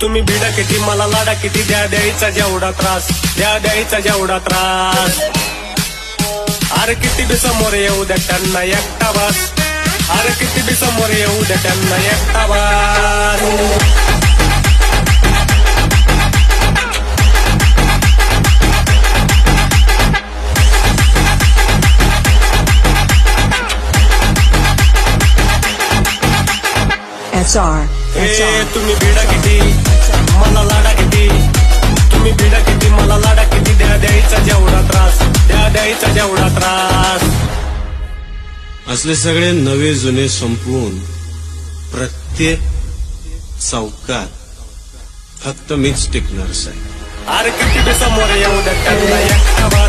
तुम्ही भिडा किती मला लाडा किती द्या द्यायचा जेवढा त्रास द्या द्यायचा जेवढा त्रास अरे किती बी समोर येऊ द्या त्यांना एकटा बस अरे किती बी समोर येऊ द्या त्यांना एकटा बस SR. ए SR. तुम्ही भिडा किती द्यायचा जेवढा त्रास. असले सगळे नवे जुने संपवून प्रत्येक चौकात फक्त मीच टिकणार साहेब. अरे किती समोर येऊ द्या त्यांना